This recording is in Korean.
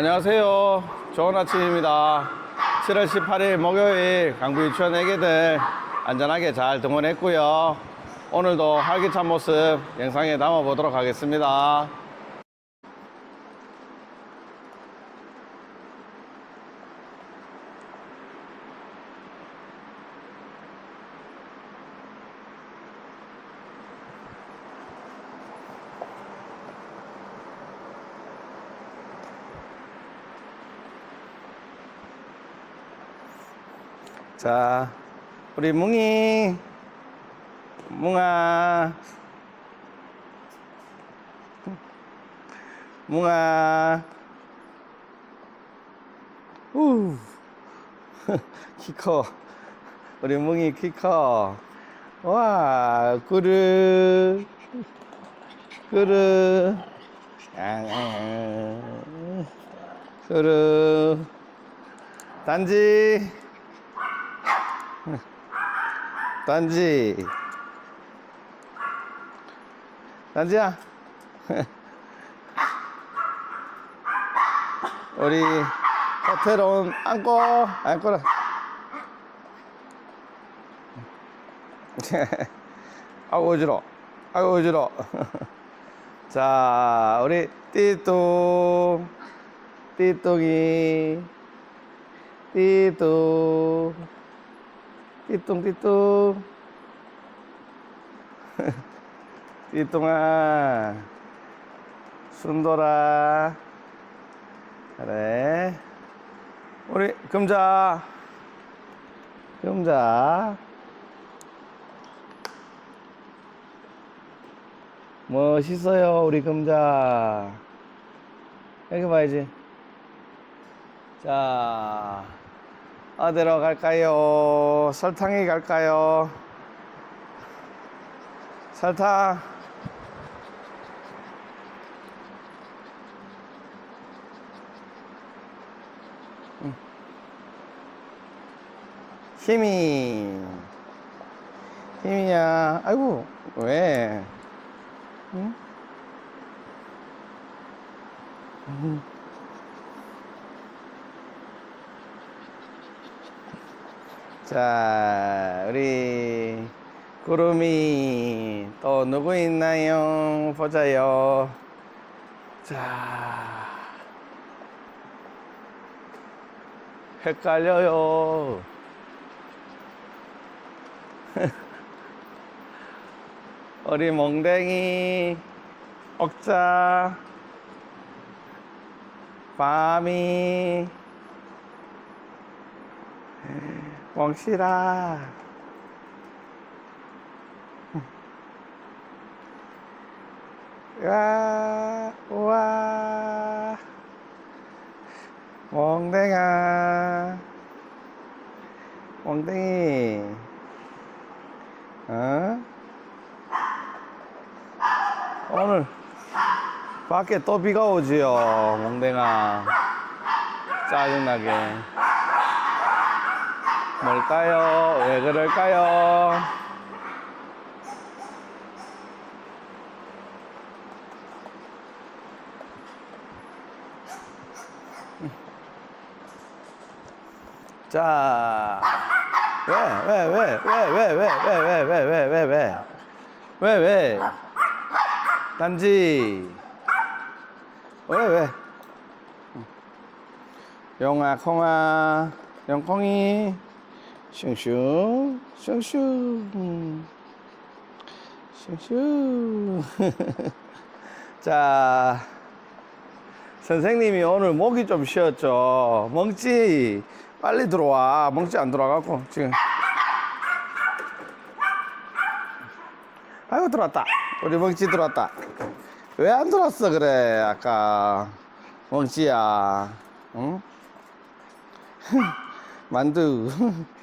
안녕하세요. 좋은 아침입니다. 7월 18일 목요일 강부 유치원 애기들 안전하게 잘 등원했고요. 오늘도 활기찬 모습 영상에 담아 보도록 하겠습니다. 자, 우리 뭉이, 뭉아, 뭉아, 우, 키 커. 우리 뭉이 키 커. 와, 꾸르, 꾸르, 아, 꾸르, 단지, 단지. 단지야. 우리 온 안고 안고라. 아이고 어지러 아이고 어지러 자 우리 띠뚱 띠뚱이. 띠뚱 띠뚱띠뚱 띠뚱아 순돌아 그래 우리 금자 금자 멋있어요 우리 금자. 여기 봐야지. 자 어디로 갈까요? 설탕에 갈까요? 설탕. 응. 힘이. 힘이야. 아이고, 왜? 응? 자, 우리 구름이 또 누구 있나요? 보자요. 자, 헷갈려요. 우리 멍댕이, 억자, 밤이, 왕씨라. 와, 와. 멍댕아. 멍댕이. 어? 오늘 밖에 또 비가 오지요, 멍댕아. 짜증나게. 뭘까요? 왜 그럴까요? 자, 왜, 왜, 왜, 왜, 왜, 왜, 왜, 왜, 왜, 왜, 왜, 왜, 왜, 왜, 단지, 왜, 왜, 용아, 콩아, 영콩이, 슝슝, 슝슝, 슝슝. 자, 선생님이 오늘 목이 좀 쉬었죠. 멍찌, 빨리 들어와. 멍찌 안 들어와갖고, 지금. 아이고, 들어왔다. 우리 멍찌 들어왔다. 왜 안 들어왔어, 그래, 아까. 멍찌야. 응? 만두.